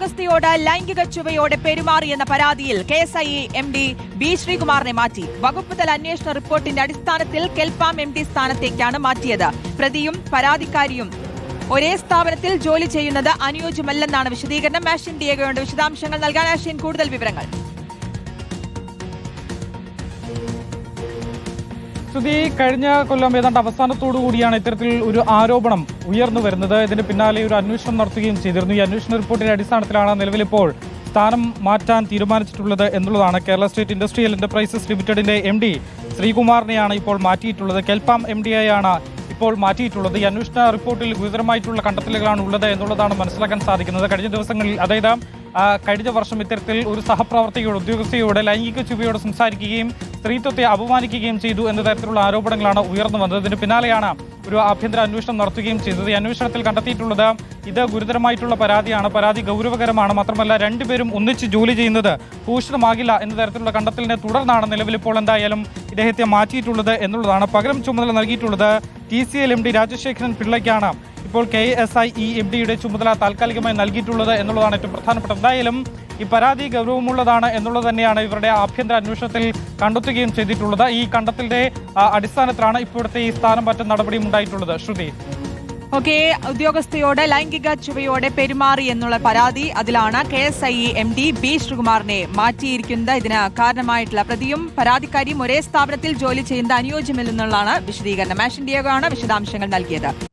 ഉദ്യോഗസ്ഥയോട് ലൈംഗിക ചുവയോടെ പെരുമാറിയെന്ന പരാതിയിൽ K S I M D B ശ്രീകുമാറിനെ മാറ്റി. വകുപ്പ് തല അന്വേഷണ റിപ്പോർട്ടിന്റെ അടിസ്ഥാനത്തിൽ കെൽപ്പാം എം ഡി സ്ഥാനത്തേക്കാണ് മാറ്റിയത്. പ്രതിയും പരാതിക്കാരിയും ഒരേ സ്ഥാപനത്തിൽ ജോലി ചെയ്യുന്നത് അനുയോജ്യമല്ലെന്നാണ് വിശദീകരണം. ആഷ്യൻ ഡിയേഗോയുടെ വിശദാംശങ്ങൾ നൽകാൻ ആഷ്യൻ കൂടുതൽ വിവരങ്ങൾ. ശ്രുതി കഴിഞ്ഞ കൊല്ലം ഏതാണ്ട് അവസാനത്തോടു കൂടിയാണ് ഇത്തരത്തിൽ ഒരു ആരോപണം ഉയർന്നു വരുന്നത്. ഇതിന് പിന്നാലെ ഒരു അന്വേഷണം നടത്തുകയും ചെയ്തിരുന്നു. ഈ അന്വേഷണ റിപ്പോർട്ടിന്റെ അടിസ്ഥാനത്തിലാണ് നിലവിലിപ്പോൾ സ്ഥാനം മാറ്റാൻ തീരുമാനിച്ചിട്ടുള്ളത് എന്നുള്ളതാണ് കേരള സ്റ്റേറ്റ് ഇൻഡസ്ട്രിയൽ എന്റർപ്രൈസസ് ലിമിറ്റഡിന്റെ എം ഡി ശ്രീകുമാറിനെയാണ് ഇപ്പോൾ മാറ്റിയിട്ടുള്ളത്. കെൽപാം എം ഡി ആയാണ് ഇപ്പോൾ മാറ്റിയിട്ടുള്ളത്. ഈ അന്വേഷണ റിപ്പോർട്ടിൽ ഗുരുതരമായിട്ടുള്ള കണ്ടെത്തലുകളാണ് ഉള്ളത് എന്നുള്ളതാണ് മനസ്സിലാക്കാൻ സാധിക്കുന്നത്. കഴിഞ്ഞ ദിവസങ്ങളിൽ അതായത് കഴിഞ്ഞ വർഷം ഇത്തരത്തിൽ ഒരു സഹപ്രവർത്തകയോട് ഉദ്യോഗസ്ഥയോട് ലൈംഗിക ചുവയോട് സംസാരിക്കുകയും സ്ത്രീത്വത്തെ അപമാനിക്കുകയും ചെയ്തു എന്ന തരത്തിലുള്ള ആരോപണങ്ങളാണ് ഉയർന്നു വന്നത്. ഇതിന് പിന്നാലെയാണ് ഒരു ആഭ്യന്തര അന്വേഷണം നടത്തുകയും ചെയ്തത്. ഈ അന്വേഷണത്തിൽ കണ്ടെത്തിയിട്ടുള്ളത് ഇത് ഗുരുതരമായിട്ടുള്ള പരാതിയാണ്. പരാതി ഗൗരവകരമാണ്. മാത്രമല്ല രണ്ടുപേരും ഒന്നിച്ച് ജോലി ചെയ്യുന്നത് ഭൂഷണമാകില്ല എന്ന തരത്തിലുള്ള കണ്ടെത്തലിനെ തുടർന്നാണ് നിലവിൽ ഇപ്പോൾ എന്തായാലും ഇദ്ദേഹത്തെ മാറ്റിയിട്ടുള്ളത് എന്നുള്ളതാണ് പകരം ചുമതല നൽകിയിട്ടുള്ളത് T C L M D Rajasekharan പിള്ളയ്ക്കാണ്. ഇപ്പോൾ K S I E M ഡിയുടെ ചുമതല താൽക്കാലികമായി നൽകിയിട്ടുള്ളത് എന്നുള്ളതാണ് ഏറ്റവും പ്രധാനപ്പെട്ടത്. എന്തായാലും ഈ പരാതി ഗൗരവമുള്ളതാണ് എന്നുള്ളത് തന്നെയാണ് ഇവരുടെ ആഭ്യന്തര അന്വേഷണത്തിൽ കണ്ടെത്തുകയും ചെയ്തിട്ടുള്ളത്. ഈ കണ്ടെത്തലിന്റെ അടിസ്ഥാനത്തിലാണ് ഇപ്പോഴത്തെ ഈ സ്ഥാനം മാറ്റ നടപടിയും ഉണ്ടായിട്ടുള്ളത്. ശ്രുതി. ഓക്കെ ഉദ്യോഗസ്ഥയോട് ലൈംഗിക ചുവയോടെ പെരുമാറി എന്നുള്ള പരാതി അതിലാണ് K S I M D B ശ്രീകുമാറിനെ മാറ്റിയിരിക്കുന്നത്. ഇതിന് കാരണമായിട്ടുള്ള പ്രതിയും പരാതിക്കാരിയും ഒരേ സ്ഥാപനത്തിൽ ജോലി ചെയ്യുന്നത് അനുയോജ്യമില്ലെന്നുള്ളതാണ് വിശദീകരണം. ആഷൻ ഡിയോഗാണ് വിശദാംശങ്ങൾ നൽകിയത്.